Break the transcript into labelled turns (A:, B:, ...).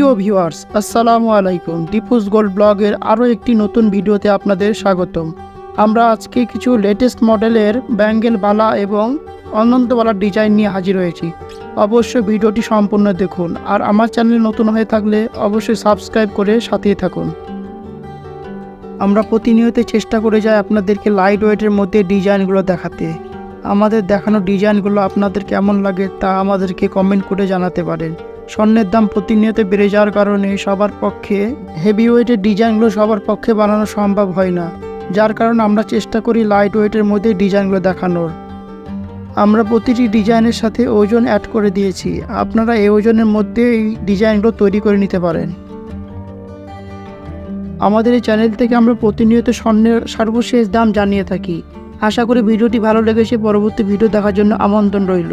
A: প্রিয় ভিউয়ার্স, আসসালামু আলাইকুম। ডিপুস গোল্ড ব্লগের আরও একটি নতুন ভিডিওতে আপনাদের স্বাগতম। আমরা আজকে কিছু লেটেস্ট মডেলের ব্যাঙ্গেল বালা এবং অনন্তবালার ডিজাইন নিয়ে হাজির হয়েছি। অবশ্যই ভিডিওটি সম্পূর্ণ দেখুন আর আমার চ্যানেল নতুন হয়ে থাকলে অবশ্যই সাবস্ক্রাইব করে সাথেই থাকুন। আমরা প্রতিনিয়ত চেষ্টা করে যাই আপনাদেরকে লাইট ওয়েটের মধ্যে ডিজাইনগুলো দেখাতে। আমাদের দেখানো ডিজাইনগুলো আপনাদের কেমন লাগে তা আমাদেরকে কমেন্ট করে জানাতে পারেন। স্বর্ণের দাম প্রতিনিয়ত বেড়ে যাওয়ার কারণে সবার পক্ষে হেভি ওয়েটের ডিজাইনগুলো সবার পক্ষে বানানো সম্ভব হয় না, যার কারণে আমরা চেষ্টা করি লাইট ওয়েটের মধ্যে ডিজাইনগুলো দেখানোর। আমরা প্রতিটি ডিজাইনের সাথে ওজন অ্যাড করে দিয়েছি, আপনারা এই ওজনের মধ্যে এই ডিজাইনগুলো তৈরি করে নিতে পারেন। আমাদের এই চ্যানেল থেকে আমরা প্রতিনিয়ত স্বর্ণের সর্বশেষ দাম জানিয়ে থাকি। আশা করি ভিডিওটি ভালো লেগেছে, পরবর্তী ভিডিও দেখার জন্য আমন্ত্রণ রইল।